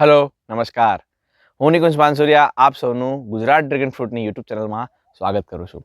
Hello નમસ્કાર. હું નિકુંજ પાનસુરિયા આપ સૌનું ગુજરાત ડ્રેગન ફ્રૂટની યુટ્યુબ ચેનલમાં સ્વાગત કરું છું.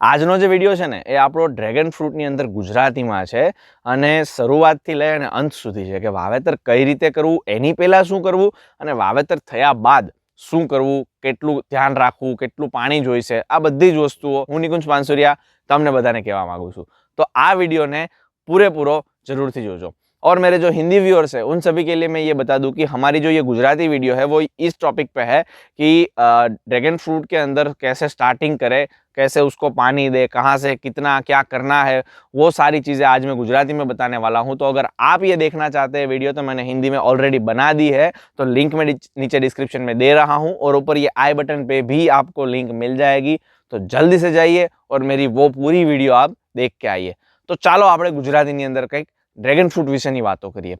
આજનો જે વીડિયો છે ને, એ આપણો ડ્રેગન ફ્રૂટની અંદર ગુજરાતીમાં છે અને શરૂઆતથી લઈ અને અંત સુધી છે કે વાવેતર કઈ રીતે કરવું, એની પહેલાં શું કરવું અને વાવેતર થયા બાદ શું કરવું, કેટલું ધ્યાન રાખવું, કેટલું પાણી જોઈશે, આ બધી જ વસ્તુઓ હું નિકુંજ પાનસુરિયા તમને બધાને કહેવા માગું છું. તો આ વિડીયોને પૂરેપૂરો જરૂરથી જોજો. और मेरे जो हिंदी व्यूअर्स है उन सभी के लिए मैं ये बता दूं कि हमारी जो ये गुजराती वीडियो है वो इस टॉपिक पे है कि ड्रैगन फ्रूट के अंदर कैसे स्टार्टिंग करें कैसे उसको पानी दे कहाँ से कितना क्या करना है वो सारी चीज़ें आज मैं गुजराती में बताने वाला हूँ तो अगर आप ये देखना चाहते हैं वीडियो तो मैंने हिंदी में ऑलरेडी बना दी है तो लिंक में नीचे डिस्क्रिप्शन में दे रहा हूँ और ऊपर ये आई बटन पे भी आपको लिंक मिल जाएगी तो जल्दी से जाइए और मेरी वो पूरी वीडियो आप देख के आइए તો ચાલો આપણે ગુજરાતીની અંદર કંઈક ડ્રેગન ફ્રૂટ વિશેની વાતો કરીએ.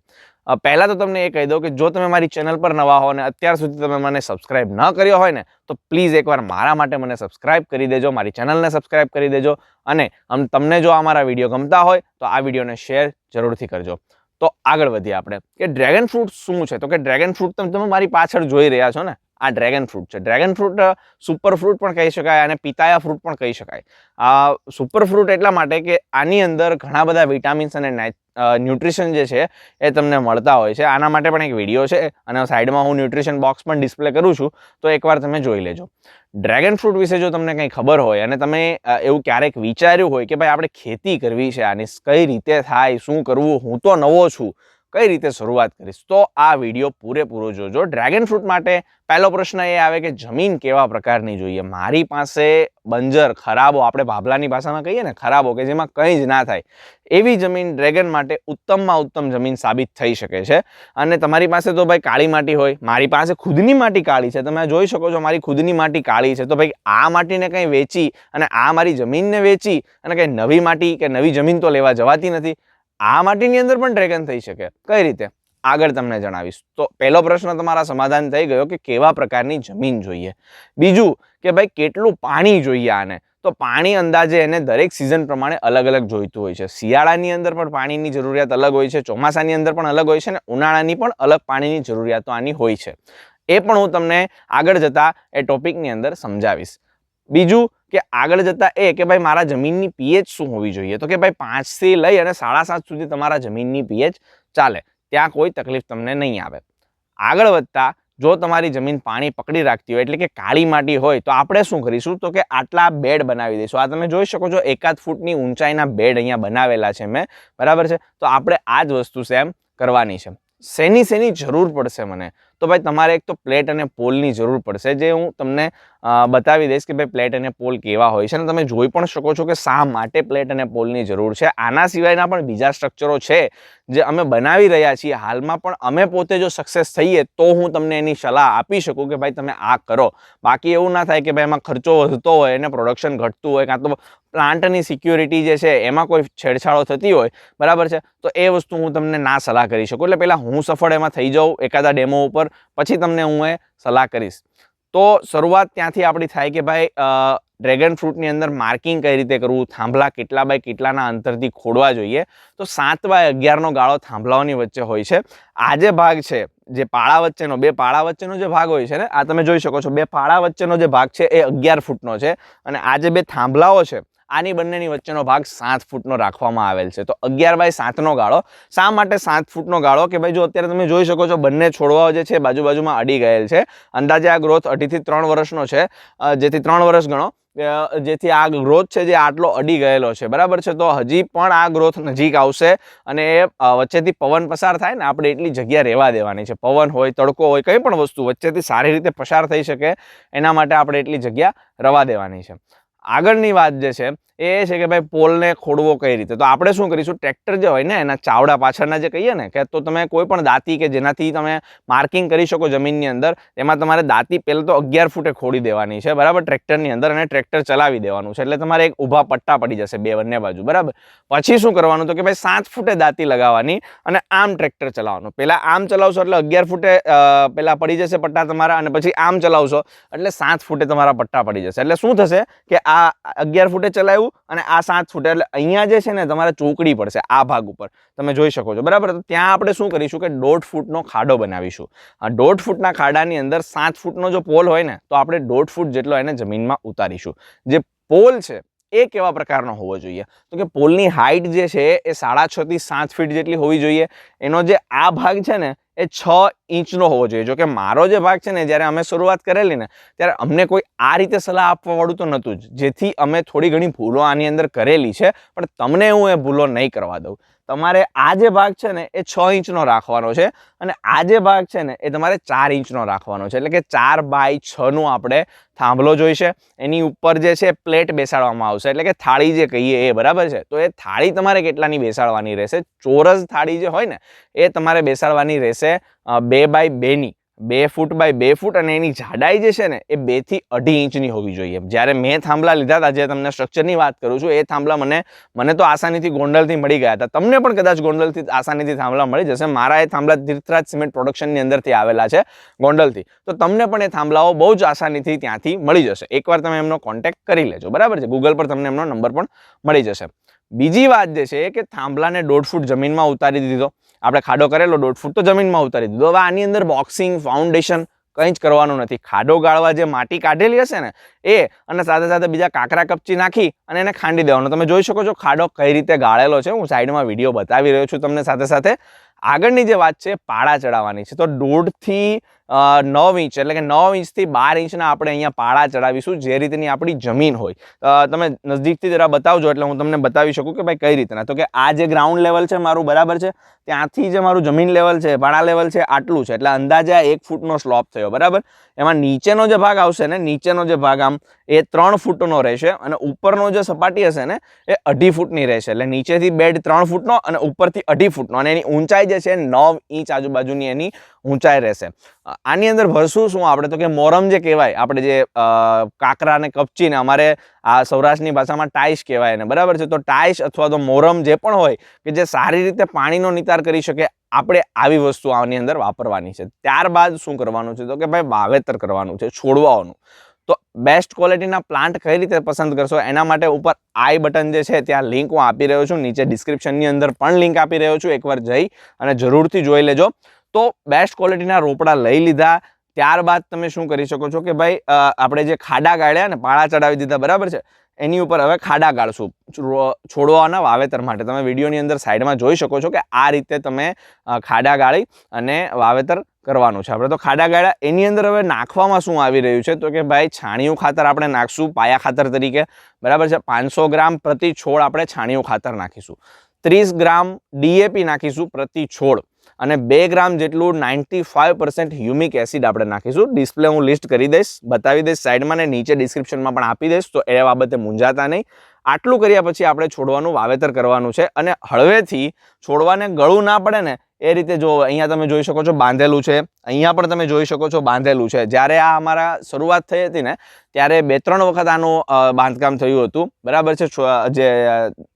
પહેલાં તો તમને એ કહી દઉં કે જો તમે મારી ચેનલ પર નવા હો અને અત્યાર સુધી તમે મને સબસ્ક્રાઇબ ન કર્યો હોય ને, તો પ્લીઝ એકવાર મારા માટે મને સબસ્ક્રાઇબ કરી દેજો, મારી ચેનલને સબસ્ક્રાઇબ કરી દેજો અને આમ તમને જો આ મારા વીડિયો ગમતા હોય, તો આ વિડીયોને શેર જરૂરથી કરજો. તો આગળ વધીએ આપણે. કે ડ્રેગન ફ્રૂટ શું છે? તો કે ડ્રેગન ફ્રૂટ તમે તમે મારી પાછળ જોઈ રહ્યા છો ને આ ડ્રેગન ફ્રૂટ છે. ડ્રેગન ફ્રૂટ સુપર ફ્રૂટ પણ કહી શકાય અને પિતાયા ફ્રૂટ પણ કહી શકાય. આ સુપર ફ્રૂટ એટલા માટે કે આની અંદર ઘણા બધા વિટામિન્સ અને ન્યુટ્રિશન જે છે એ તમને મળતા હોય છે. આના માટે પણ એક વીડિયો છે અને સાઈડમાં હું ન્યુટ્રિશન બોક્સ પણ ડિસ્પ્લે કરું છું, તો એકવાર તમે જોઈ લેજો. ડ્રેગન ફ્રૂટ વિશે જો તમને કંઈ ખબર હોય અને તમે એવું ક્યારેક વિચાર્યું હોય કે ભાઈ આપણે ખેતી કરવી છે, આની કઈ રીતે થાય, શું કરવું, હું તો નવો છું કઈ રીતે શરૂઆત કરીશ? તો આ વીડિયો પૂરેપૂરો જોજો. ડ્રેગન ફ્રૂટ માટે પહેલો પ્રશ્ન એ આવે કે જમીન કેવા પ્રકારની જોઈએ? મારી પાસે બંજર, ખરાબો, આપણે ભાભલાની ભાષામાં કહીએ ને, ખરાબો કે જેમાં કંઈ જ ના થાય, એવી જમીન ડ્રેગન માટે ઉત્તમમાં ઉત્તમ જમીન સાબિત થઈ શકે છે. અને તમારી પાસે તો ભાઈ કાળી માટી હોય, મારી પાસે ખુદની માટી કાળી છે. તમે જોઈ શકો છો મારી ખુદની માટી કાળી છે. તો ભાઈ આ માટીને કંઈ વેચી અને આ મારી જમીનને વેચી અને કંઈ નવી માટી કે નવી જમીન તો લેવા જવાતી નથી. આ માટીની અંદર પણ ડ્રેગન થઈ શકે. કઈ રીતે? આગળ તમને જણાવીશ. તો પહેલો પ્રશ્ન તમારા સમાધાન થઈ ગયો કે કેવા પ્રકારની જમીન જોઈએ. બીજું કે ભાઈ કેટલું પાણી જોઈએ આને? તો પાણી અંદાજે એને દરેક સિઝન પ્રમાણે અલગ અલગ જોઈતું હોય છે. શિયાળાની અંદર પણ પાણીની જરૂરિયાત અલગ હોય છે, ચોમાસાની અંદર પણ અલગ હોય છે અને ઉનાળાની પણ અલગ પાણીની જરૂરિયાતો આની હોય છે. એ પણ હું તમને આગળ જતાં એ ટોપિકની અંદર સમજાવીશ. બીજું કે આગળ જતાં એ કે ભાઈ મારા જમીનની પીએચ શું હોવી જોઈએ? તો કે ભાઈ પાંચથી લઈ અને સાડા સાત સુધી તમારા જમીનની પીએચ ચાલે. ત્યાં કોઈ તકલીફ તમને નહીં આવે. આગળ વધતા જો તમારી જમીન પાણી પકડી રાખતી હોય, એટલે કે કાળી માટી હોય, તો આપણે શું કરીશું? તો કે આટલા બેડ બનાવી દઈશું. આ તમે જોઈ શકો છો, એકાદ ફૂટની ઊંચાઈના બેડ અહીંયા બનાવેલા છે મેં. બરાબર છે? તો આપણે આ જ વસ્તુ સેમ કરવાની છે. શેની શેની જરૂર પડશે મને? તો ભાઈ તમારે એક તો પ્લેટ અને પોલની જરૂર પડશે. જે હું તમને બતાવી દઈશ કે ભાઈ પ્લેટ અને પોલ કેવા હોય છે અને તમે જોઈ પણ શકો છો કે શા માટે પ્લેટ અને પોલની જરૂર છે. આના સિવાયના પણ બીજા સ્ટ્રક્ચરો છે જે અમે બનાવી રહ્યા છીએ. હાલમાં પણ અમે પોતે જો સક્સેસ થઈએ તો હું તમને એની સલાહ આપી શકું કે ભાઈ તમે આ કરો. બાકી એવું ના થાય કે ભાઈ એમાં ખર્ચો વધતો હોય અને પ્રોડક્શન ઘટતું હોય, કાં તો પ્લાન્ટની સિક્યોરિટી જે છે એમાં કોઈ છેડછાડો થતી હોય, બરાબર છે? તો એ વસ્તુ હું તમને ના સલાહ કરી શકું. એટલે પહેલાં હું સફળ એમાં થઈ જાઉં એકાદા ડેમો ઉપર પછી તમને હું એ સલાહ કરીશ. તો શરૂઆત ત્યાંથી આપણી થાય કે ભાઈ ડ્રેગન ફ્રૂટની અંદર માર્કિંગ કઈ રીતે કરવું, થાંભલા કેટલા બાય કેટલાના અંતરથી ખોડવા જોઈએ? તો સાત બાય અગિયારનો ગાળો થાંભલાઓની વચ્ચે હોય છે. આ જે ભાગ છે, જે પાળા વચ્ચેનો, બે પાળા વચ્ચેનો જે ભાગ હોય છે ને, આ તમે જોઈ શકો છો, બે પાળા વચ્ચેનો જે ભાગ છે એ અગિયાર ફૂટનો છે અને આ જે બે થાંભલાઓ છે આની બંનેની વચ્ચેનો ભાગ સાત ફૂટનો રાખવામાં આવેલ છે. તો અગિયાર બાય સાતનો ગાળો. શા માટે સાત ફૂટનો ગાળો? કે ભાઈ જો અત્યારે તમે જોઈ શકો છો, બંને છોડવાઓ જે છે બાજુ બાજુમાં અડી ગયેલ છે. અંદાજે આ ગ્રોથ અઢીથી ત્રણ વર્ષનો છે. જેથી ત્રણ વર્ષ ગણો. જેથી આ ગ્રોથ છે જે આટલો અડી ગયેલો છે. બરાબર છે? તો હજી પણ આ ગ્રોથ નજીક આવશે અને એ વચ્ચેથી પવન પસાર થાય ને આપણે એટલી જગ્યા રહેવા દેવાની છે. પવન હોય, તડકો હોય, કંઈ પણ વસ્તુ વચ્ચેથી સારી રીતે પસાર થઈ શકે, એના માટે આપણે એટલી જગ્યા રવા દેવાની છે. આગળની વાત જે છે, એ છે કે ભાઈ પોલને ખોડવો કઈ રીતે? તો આપણે શું કરીશું? ટ્રેક્ટર જે હોય ને, એના ચાવડા પાછળના જે કહીએ ને, કે તો તમે કોઈ પણ દાંતી કે જેનાથી તમે માર્કિંગ કરી શકો જમીનની અંદર, એમાં તમારે દાંતી પહેલાં તો અગિયાર ફૂટે ખોડી દેવાની છે, બરાબર? ટ્રેક્ટરની અંદર અને ટ્રેક્ટર ચલાવી દેવાનું છે, એટલે તમારે એક ઊભા પટ્ટા પડી જશે બે બંને બાજુ, બરાબર? પછી શું કરવાનું તો કે ભાઈ સાત ફૂટે દાંતી લગાવવાની અને આમ ટ્રેક્ટર ચલાવવાનું. પહેલાં આમ ચલાવશો એટલે અગિયાર ફૂટે પહેલાં પડી જશે પટ્ટા તમારા અને પછી આમ ચલાવશો એટલે સાત ફૂટે તમારા પટ્ટા પડી જશે. એટલે શું થશે કે આ અગિયાર ફૂટે ચલાવ્યું અને આ સાત ફૂટે. એટલે અહીંયા જે છે ને તમારે ચોકડી પડશે આ ભાગ ઉપર. તમે જોઈ શકો છો. બરાબર? તો ત્યાં આપણે શું કરીશું કે દોઢ ફૂટનો ખાડો બનાવીશું. આ દોઢ ફૂટના ખાડાની અંદર સાત ફૂટનો જો પોલ હોય ને, તો આપણે દોઢ ફૂટ જેટલો એને જમીનમાં ઉતારીશું. જે પોલ છે, એ કેવા પ્રકારનો હોવો જોઈએ? તો કે પોલની હાઇટ જે છે, એ સાડા છ થી સાત ફીટ જેટલી હોવી જોઈએ. એનો જે આ ભાગ છે ને એ છ ઇંચનો હોવો જોઈએ. જો કે મારો જે ભાગ છે ને, જ્યારે અમે શરૂઆત કરેલી ને, ત્યારે અમને કોઈ આ રીતે સલાહ આપવાવાળું તો નહોતું જ. જેથી અમે થોડી ઘણી ભૂલો આની અંદર કરેલી છે, પણ તમને હું એ ભૂલો નહીં કરવા દઉં. તમારે આ જે ભાગ છે ને, એ છ ઇંચનો રાખવાનો છે અને આ જે ભાગ છે ને, એ તમારે ચાર ઇંચનો રાખવાનો છે. એટલે કે ચાર બાય છનું આપણે થાંભલો જોઈશે. એની ઉપર જે છે, પ્લેટ બેસાડવામાં આવશે. એટલે કે થાળી જે કહીએ એ, બરાબર છે? તો એ થાળી તમારે કેટલાની બેસાડવાની રહેશે? ચોરસ થાળી જે હોય ને, એ તમારે બેસાડવાની રહેશે બે બાય બેની. બે ફૂટ બાય બે ફૂટ અને એની જાડાઈ જે છે ને, એ બેથી અઢી ઇંચની હોવી જોઈએ. જ્યારે મેં થાંભલા લીધા હતા જે તમને સ્ટ્રક્ચરની વાત કરું છું, એ થાંભલા મને મને તો આસાનીથી ગોંડલથી મળી ગયા હતા. તમને પણ કદાચ ગોંડલથી આસાનીથી થાંભલા મળી જશે. મારા એ થાંભલા તીર્થરાજ સિમેન્ટ પ્રોડક્શનની અંદરથી આવેલા છે, ગોંડલથી. તો તમને પણ એ થાંભલાઓ બહુ જ આસાનીથી ત્યાંથી મળી જશે. એકવાર તમે એમનો કોન્ટેક્ટ કરી લેજો. બરાબર છે? ગૂગલ પર તમને એમનો નંબર પણ મળી જશે. બીજી વાત જે છે કે થાંભલાને દોઢ ફૂટ જમીનમાં ઉતારી દીધો. આપણે ખાડો કરેલો, દોઢ ફૂટ તો જમીનમાં ઉતારી દીધો. હવે આની અંદર બોક્સિંગ ફાઉન્ડેશન કંઈ જ કરવાનું નથી. ખાડો ગાળવા જે માટી કાઢેલી હશે ને, એ અને સાથે સાથે બીજા કાકરા કપચી નાખી અને એને ખાંડી દેવાનો. તમે જોઈ શકો છો ખાડો કઈ રીતે ગાળેલો છે. હું સાઈડમાં વીડિયો બતાવી રહ્યો છું તમને સાથે સાથે. આગળની જે વાત છે, પાળા ચડાવવાની છે. તો દોઢથી નવ ઇંચ, એટલે કે નવ ઇંચથી બાર ઇંચના આપણે અહીંયા પાળા ચડાવીશું, જે રીતની આપણી જમીન હોય. તમે નજદીકથી જરા બતાવજો, એટલે હું તમને બતાવી શકું કે ભાઈ કઈ રીતના. તો કે આ જે ગ્રાઉન્ડ લેવલ છે મારું બરાબર છે, ત્યાંથી જે મારું જમીન લેવલ છે, પાળા લેવલ છે, આટલું છે. એટલે અંદાજે આ એક ફૂટનો સ્લોપ થયો, બરાબર? એમાં નીચેનો જે ભાગ આવશે ને, નીચેનો જે ભાગ આમ, એ ત્રણ ફૂટનો રહેશે અને ઉપરનો જે સપાટી હશે ને, એ અઢી ફૂટની રહેશે. એટલે નીચેથી બેડ ત્રણ ફૂટનો અને ઉપરથી અઢી ફૂટનો. અને એની ઊંચાઈ જે છે નવ ઇંચ આજુબાજુની એની ઊંચાઈ રહેશે. આની અંદર ભરશું શું? આપણે તો કે મોરમ જે કહેવાય, આપણે જે કાકરા અને કપચીને, અમારે આ સૌરાષ્ટ્રની ભાષામાં ટાઈશ કહેવાય એને. બરાબર છે? તો ટાઈશ અથવા તો મોરમ જે પણ હોય, કે જે સારી રીતે પાણીનો નિતાર કરી શકે, આપણે આવી વસ્તુ આની અંદર વાપરવાની છે. ત્યારબાદ શું કરવાનું છે? તો કે ભાઈ વાવેતર કરવાનું છે છોડવાઓનું તો બેસ્ટ ક્વોલિટીના પ્લાન્ટ કઈ રીતે પસંદ કરશો? એના માટે ઉપર આઈ બટન જે છે, ત્યાં લિંક હું આપી રહ્યો છું. નીચે ડિસ્ક્રિપ્શનની અંદર પણ લિંક આપી રહ્યો છું. એકવાર જઈ અને જરૂરથી જોઈ લેજો. તો બેસ્ટ ક્વોલિટીના રોપડા લઈ લીધા. ત્યારબાદ તમે શું કરી શકો છો કે ભાઈ આપણે જે ખાડા ગાળ્યા ને, પાળા ચડાવી દીધા, બરાબર છે? એની ઉપર હવે ખાડા ગાળશું. છોડવાના વાવેતર માટે. તમે વિડીયોની અંદર સાઈડમાં જોઈ શકો છો કે આ રીતે તમે ખાડા ગાળી અને વાવેતર કરવાનું છે. આપણે તો ખાડા ગાળ્યા. એની અંદર હવે નાખવામાં શું આવી રહ્યું છે? તો કે ભાઈ, છાણિયું ખાતર આપણે નાખશું, પાયા ખાતર તરીકે. બરાબર છે? પાંચસો ગ્રામ પ્રતિ છોડ આપણે છાણિયું ખાતર નાખીશું. ત્રીસ ગ્રામ ડીએપી નાખીશું પ્રતિ છોડ. અને બે ગ્રામ જેટલું ninety five percent humic acid આપણે નાખીશું. ડિસ્પ્લે હું લિસ્ટ કરી દઈશ, બતાવી દઈશ સાઈડમાં ને નીચે ડિસ્ક્રિપ્શનમાં પણ આપી દઈશ, તો એ બાબતે મૂંઝાતા નહીં. આટલું કર્યા પછી આપણે છોડવાનું વાવેતર કરવાનું છે અને હળવેથી છોડવાને ગળું ના પડે ને, એ રીતે જો અહીંયા તમે જોઈ શકો છો બાંધેલું છે, અહીંયા પણ તમે જોઈ શકો છો બાંધેલું છે. જ્યારે આ અમારા શરૂઆત થઈ હતી ને, ત્યારે બે ત્રણ વખત આનું બાંધકામ થયું હતું. બરાબર છે જે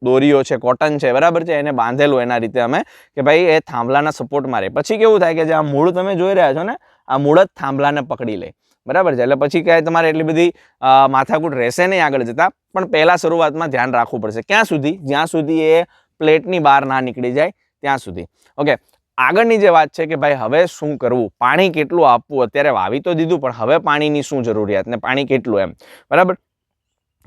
દોરીઓ છે, કોટન છે, બરાબર છે, એને બાંધેલું એના રીતે અમે કે ભાઈ એ થાંભલાના સપોર્ટમાં રહે પછી કેવું થાય કે જે આ મૂળ તમે જોઈ રહ્યા છો ને, આ મૂળ જ થાંભલાને પકડી લે. બરાબર છે? એટલે પછી ક્યાંય તમારે એટલી બધી માથાકૂટ રહેશે નહીં આગળ જતા. પણ પહેલાં શરૂઆતમાં ધ્યાન રાખવું પડશે. ક્યાં સુધી? જ્યાં સુધી એ પ્લેટની બહાર ના નીકળી જાય ત્યાં સુધી. ઓકે. આગળની જે વાત છે કે ભાઈ હવે શું કરવું? પાણી કેટલું આપવું? અત્યારે વાવી તો દીધું, પણ હવે પાણીની શું જરૂરિયાત ને પાણી કેટલું એમ? બરાબર?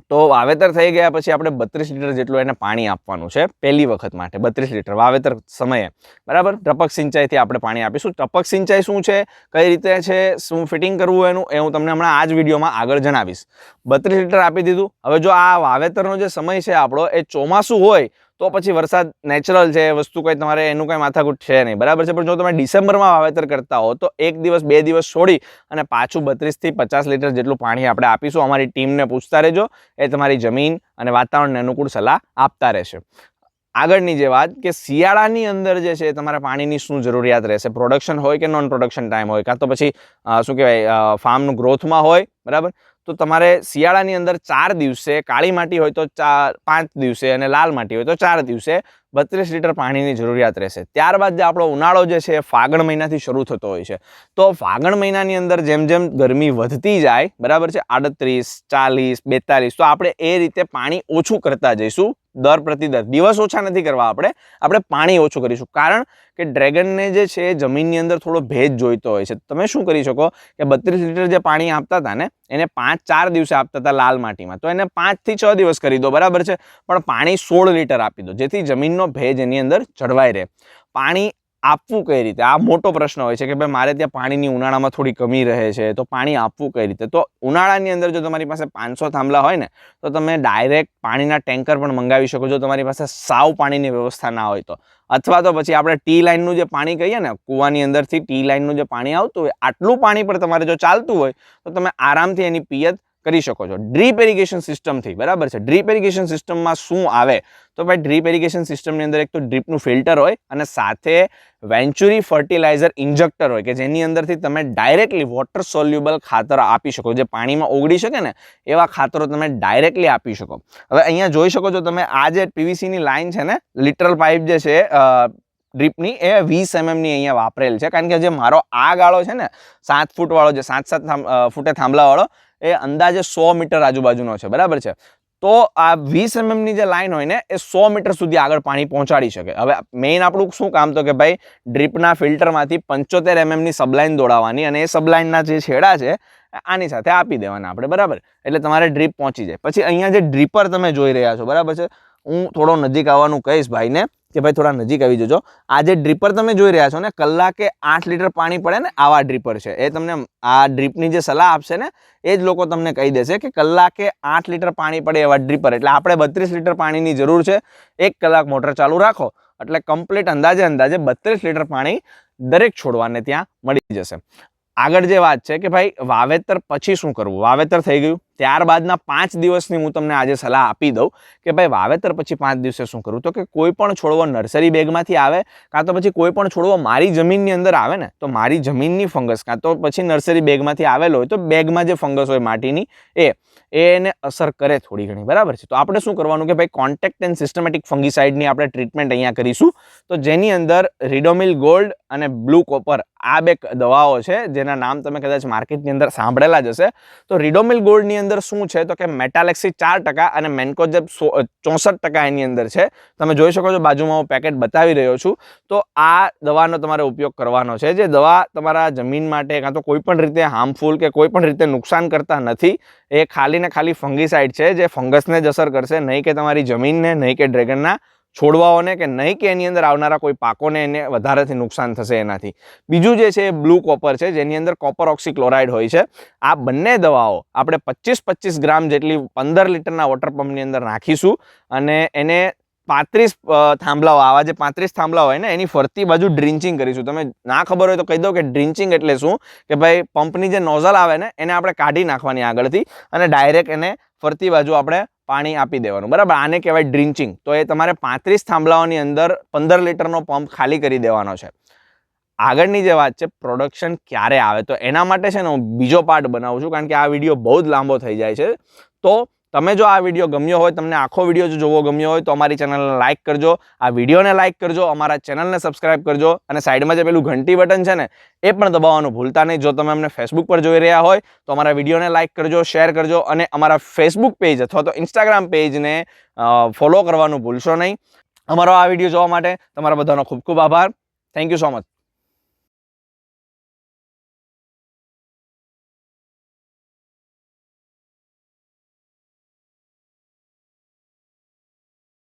તો વાવેતર થઈ ગયા પછી આપણે બત્રીસ લીટર જેટલું એને પાણી આપવાનું છે પહેલી વખત માટે, બત્રીસ લીટર વાવેતર સમયે. બરાબર? ટપક સિંચાઈથી આપણે પાણી આપીશું. ટપક સિંચાઈ શું છે? કઈ રીતે છે? શું ફિટિંગ કરવું એનું? એ હું તમને હમણાં આ જ વિડીયોમાં આગળ જણાવીશ. બત્રીસ લીટર આપી દીધું. હવે જો આ વાવેતરનો જે સમય છે આપણો, એ ચોમાસું હોય તો પછી વરસાદ નેચરલ છે, વસ્તુ કંઈ તમારે એનું કંઈ માથાકૂટ છે નહીં. બરાબર છે? પણ જો તમે ડિસેમ્બરમાં વાવેતર કરતા હો, તો એક દિવસ, બે દિવસ છોડી અને પાછું બત્રીસથી પચાસ લીટર જેટલું પાણી આપણે આપીશું. અમારી ટીમને પૂછતા રહેજો. એ તમારી જમીન અને વાતાવરણને અનુકૂળ સલાહ આપતા રહેશે. આગળની જે વાત કે શિયાળાની અંદર જે છે, તમારા પાણીની શું જરૂરિયાત રહેશે? પ્રોડક્શન હોય કે નોન પ્રોડક્શન ટાઈમ હોય? કાં તો પછી શું કહેવાય ફાર્મનું ગ્રોથમાં હોય? બરાબર? તો તમારે શિયાળાની અંદર ચાર દિવસે, કાળી માટી હોય તો ચાર, પાંચ દિવસે અને લાલ માટી હોય તો ચાર દિવસે. બત્રીસ લીટર પાણીની જરૂરિયાત રહેશે. ત્યારબાદ જે આપણો ઉનાળો જે છે એ ફાગણ મહિનાથી શરૂ થતો હોય છે. તો ફાગણ મહિનાની અંદર જેમ જેમ ગરમી વધતી જાય, બરાબર છે? આડત્રીસ, ચાલીસ, બેતાલીસ, તો આપણે એ રીતે પાણી ઓછું કરતા જઈશું. દર પ્રતિ દર. દિવસ ઓછા નથી કરવા આપણે. આપણે પાણી ઓછું કરીશું. કારણ કે ડ્રેગનને જે છે જમીનની અંદર થોડો ભેજ જોઈતો હોય છે. તમે શું કરી શકો કે બત્રીસ લીટર જે પાણી આપતા હતા ને, એને પાંચ ચાર દિવસે આપતા હતા લાલ માટીમાં. તો એને પાંચથી છ દિવસ કરી દો. બરાબર છે? પણ પાણી સોળ લીટર આપી દો. જેથી જમીનનો ભેજ એની અંદર જળવાઈ રહે. પાણી આપવું કઈ રીતે? આ મોટો પ્રશ્ન હોય છે કે ભાઈ મારે ત્યાં પાણીની ઉનાળામાં થોડી કમી રહે છે, તો પાણી આપવું કઈ રીતે? તો ઉનાળાની અંદર જો તમારી પાસે પાંચસો થાંભલા હોય ને, તો તમે ડાયરેક્ટ પાણીના ટેન્કર પણ મંગાવી શકો જો તમારી પાસે સાવ પાણીની વ્યવસ્થા ના હોય તો. અથવા તો પછી આપણે ટી લાઇનનું જે પાણી કહીએ ને, કૂવાની અંદરથી ટી લાઇનનું જે પાણી આવતું હોય, આટલું પાણી પણ તમારે જો ચાલતું હોય, તો તમે આરામથી એની પિયત કરી શકો છો. ડ્રીપ એરિગેશન સિસ્ટમથી બરાબર છે? ડ્રીપ એરિગેશન સિસ્ટમમાં શું આવે? તો ભાઈ ડ્રીપ એરિગેશન સિસ્ટમની અંદર એક તો ડ્રીપનું ફિલ્ટર હોય અને સાથે વેન્ચુરી ફર્ટિલાઇઝર ઇન્જેક્ટર હોય, કે જેની અંદરથી તમે ડાયરેક્ટલી વોટર સોલ્યુબલ ખાતર આપી શકો, જે પાણીમાં ઓગળી શકે ને, એવા ખાતરો તમે ડાયરેક્ટલી આપી શકો. હવે અહીંયા જોઈ શકો છો તમે, આ જે પીવીસીની લાઇન છે ને લિટરલ પાઇપ જે છે ડ્રીપની એ વીસ એમએમની અહીંયા વાપરેલ છે. કારણ કે જે મારો આ ગાળો છે ને, સાત ફૂટવાળો જે, સાત સાત ફૂટે થાંભલાવાળો એ અંદાજે સો મીટર આજુબાજુનો છે, બરાબર છે? તો આ વીસ એમએમની જે લાઈન હોય ને, એ સો મીટર સુધી આગળ પાણી પહોંચાડી શકે. હવે મેઇન આપણું શું કામ? તો કે ભાઈ, ડ્રીપના ફિલ્ટરમાંથી પંચોતેર એમએમની સબલાઈન દોડાવવાની અને એ સબલાઈનના જે છેડા છે, આની સાથે આપી દેવાના આપણે, બરાબર? એટલે તમારે ડ્રીપ પહોંચી જાય. પછી અહીંયા જે ડ્રીપર તમે જોઈ રહ્યા છો, બરાબર છે? હું થોડો નજીક આવવાનું કહીશ ભાઈને કે ભાઈ થોડા નજીક આવી જજો. આ જે ડ્રીપર તમે જોઈ રહ્યા છો ને, કલાકે આઠ લીટર પાણી પડે ને આવા ડ્રીપર છે. એ તમને આ ડ્રીપની જે સલાહ આપશે ને, એ જ લોકો તમને કહી દેશે કે કલાકે આઠ લીટર પાણી પડે એવા ડ્રીપર એટલે આપણે બત્રીસ લીટર પાણીની જરૂર છે. એક કલાક મોટર ચાલુ રાખો. એટલે કમ્પ્લીટ અંદાજે અંદાજે બત્રીસ લીટર પાણી દરેક છોડવાને ત્યાં મળી જશે. આગળ જે વાત છે કે ભાઈ વાવેતર પછી શું કરવું? વાવેતર થઈ ગયું. ત્યારબાદના પાંચ દિવસની હું તમને આજે સલાહ આપી દઉં કે ભાઈ વાવેતર પછી પાંચ દિવસે શું કરવું? તો કે કોઈ પણ છોડવો નર્સરી બેગમાંથી આવે કાં તો પછી કોઈ પણ છોડવો મારી જમીનની અંદર આવે ને, તો મારી જમીનની ફંગસ, કાં તો પછી નર્સરી બેગમાંથી આવેલો હોય તો બેગમાં જે ફંગસ હોય માટીની, એ, એને અસર કરે થોડી ઘણી. બરાબર છે? તો આપણે શું કરવાનું કે ભાઈ કોન્ટેક્ટ એન્ડ સિસ્ટમેટિક ફંગીસાઇડની આપણે ટ્રીટમેન્ટ અહીંયા કરીશું. તો જેની અંદર રિડોમિલ ગોલ્ડ અને બ્લુ કોપર આ બે દવાઓ છે, જેના નામ તમે કદાચ માર્કેટની અંદર સાંભળેલા જ હશે. તો રિડોમિલ ગોલ્ડની અંદર શું છે? તો કે મેટાલેક્સી ચાર ટકા અને મેન્કોજેબ ચોસઠ ટકા એની અંદર છે. તમે જોઈ શકો છો, બાજુમાં હું પેકેટ બતાવી રહ્યો છું. તો આ દવાનો તમારે ઉપયોગ કરવાનો છે. જે દવા તમારા જમીન માટે કાં તો કોઈપણ રીતે હાર્મફુલ કે કોઈપણ રીતે નુકસાન કરતા નથી, એ ખાલી ને ખાલી ફંગીસાઇડ છે, જે ફંગસને જ અસર કરશે. નહીં કે તમારી જમીનને, નહીં કે ડ્રેગનના છોડવાઓને કે નહીં કે એની અંદર આવનારા કોઈ પાકોને એને વધારેથી નુકસાન થશે એનાથી. બીજું જે છે એ બ્લુ કોપર છે, જેની અંદર કોપર ઓક્સીક્લોરાઇડ હોય છે. આ બંને દવાઓ આપણે પચીસ પચીસ ગ્રામ જેટલી પંદર લીટરના વોટર પંપની અંદર નાખીશું અને એને પાંત્રીસ થાંભલાઓ, આવા જે પાંત્રીસ થાંભલા હોય ને, એની ફરતી બાજુ ડ્રિન્ચિંગ કરીશું. તમે ના ખબર હોય તો કહી દો કે ડ્રિન્ચિંગ એટલે શું? કે ભાઈ પંપની જે નોઝલ આવે ને, એને આપણે કાઢી નાખવાની આગળથી અને ડાયરેક્ટ એને ફરતી બાજુ આપણે પાણી આપી દેવાનું. બરાબર? આને કહેવાય ડ્રિન્ચિંગ તો એ તમારે પાંત્રીસ થાંભલાઓની અંદર પંદર લીટરનો પંપ ખાલી કરી દેવાનો છે. આગળની જે વાત છે પ્રોડક્શન ક્યારે આવે? તો એના માટે છે ને હું બીજો પાર્ટ બનાવું છું, કારણ કે આ વીડિયો બહુ જ લાંબો થઈ જાય છે. તો તમે જો આ વીડિયો ગમ્યો હોય, તમને આખો વીડિયો જો જોવો ગમ્યો હોય, તો અમારી ચેનલને લાઇક કરજો, આ વિડીયોને લાઇક કરજો, અમારા ચેનલને સબસ્ક્રાઇબ કરજો, અને સાઈડમાં જે પેલું ઘંટી બટન છે ને, એ પણ દબાવવાનું ભૂલતા નહીં. જો તમે અમને ફેસબુક પર જોઈ રહ્યા હોય, તો અમારા વિડીયોને લાઇક કરજો શેર કરજો, અને અમારા ફેસબુક પેજ અથવા તો ઇન્સ્ટાગ્રામ પેજને ફોલો કરવાનું ભૂલશો નહીં. અમારો આ વીડિયો જોવા માટે તમારા બધાનો ખૂબ ખૂબ આભાર. Thank you so much